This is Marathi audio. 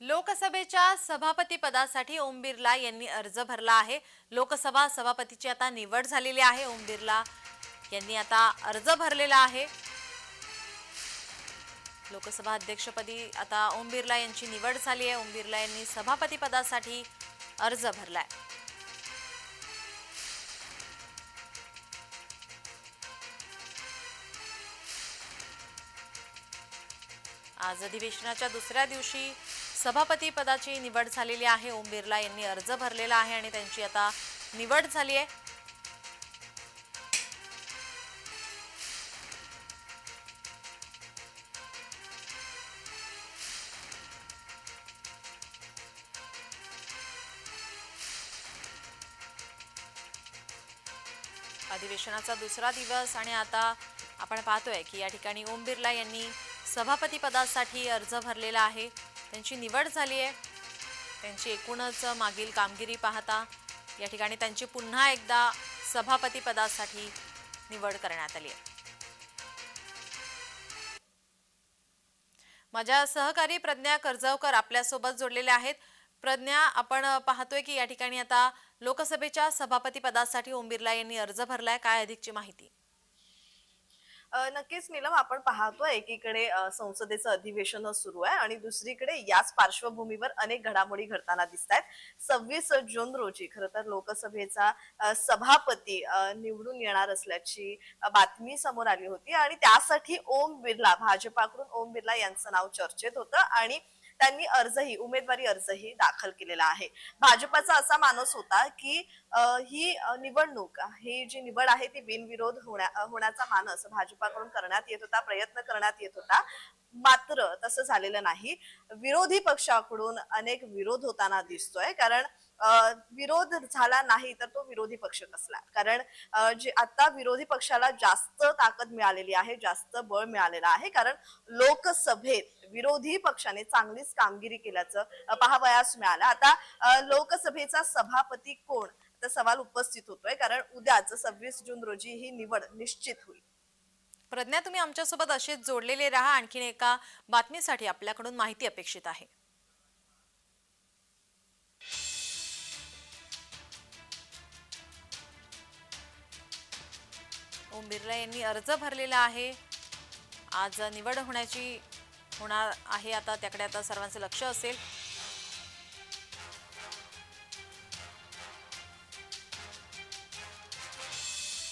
लोकसभेच्या सभापती पदासाठी ओम बिर्ला यांनी अर्ज भरला आहे. लोकसभा सभापतीची आता निवड झालेली आहे. ओम बिर्ला यांनी आता अर्ज भरलेला आहे. लोकसभा अध्यक्षपदी आता ओम बिर्ला यांची निवड झाली आहे. ओम बिर्ला यांनी सभापती पदासाठी अर्ज भरलाय. आज अधिवेशनाच्या दुसऱ्या दिवशी सभापती पदाची निवड झालेली आहे. ओम बिर्ला यांनी अर्ज भरलेला आहे आणि त्यांची आता निवड झाली आहे. अधिवेशनाचा दुसरा दिवस आणि आता आपण पाहतोय की या ठिकाणी ओम बिर्ला यांनी सभापती पदासाठी अर्ज भरलेला आहे. त्यांची निवड झाली आहे. त्यांची एकूणच मागील कामगिरी पाहता या ठिकाणी त्यांची पुन्हा एकदा सभापती पदासाठी निवड करण्यात आली आहे. माझ्या सहकारी प्रज्ञा कर्जवकर आपल्यासोबत जोडलेल्या आहेत. प्रज्ञा आपण पाहतोय की या ठिकाणी आता लोकसभेच्या सभापती पदासाठी ओम बिर्ला यांनी अर्ज भरलाय. काय अधिकची माहिती? नक्कीच नीलम आपण पाहतोय एकीकडे संसदेचं अधिवेशन सुरू आहे आणि दुसरीकडे याच पार्श्वभूमीवर अनेक घडामोडी घडताना दिसत आहेत सव्वीस जून रोजी खर तर लोकसभेचा सभापती निवडून येणार असल्याची बातमी समोर आली होती आणि त्यासाठी ओम बिर्ला भाजपाकडून ओम बिर्ला यांचं नाव चर्चेत होतं आणि त्यांनी अर्जही उमेदवारी अर्जही दाखल केलेला आहे. भाजपाचा असा मानस होता की ही निवडणूक ही जी निवड आहे ती बिनविरोध होण्या होण्याचा मानस भाजपाकडून करण्यात येत होता प्रयत्न करण्यात येत होता. मात्र तसं झालेलं नाही. विरोधी पक्षाकडून अनेक विरोध होताना दिसतोय. कारण विरोध झाला नाही तर तो विरोधी पक्ष कसला? कारण जे आता विरोधी पक्षाला जास्त ताकद मिळालेली आहे जास्त बळ मिळालेलं आहे. कारण लोकसभेत विरोधी पक्षाने चांगलीच कामगिरी केल्याचं पाहावयास मिळालं. आता लोकसभेचा सभापती कोण? तर सवाल उपस्थित होतोय. कारण उद्याच सव्वीस जून रोजी ही निवड निश्चित होईल. प्रज्ञा तुम्ही आमच्यासोबत असेच जोडलेले राहा. आणखीन एका बातमीसाठी आपल्याकडून माहिती अपेक्षित आहे. ओम बिर्ला यांनी अर्ज भरलेला आहे. आज निवड होण्याची होणार आहे. आता त्याकडे आता सर्वांचं लक्ष असेल.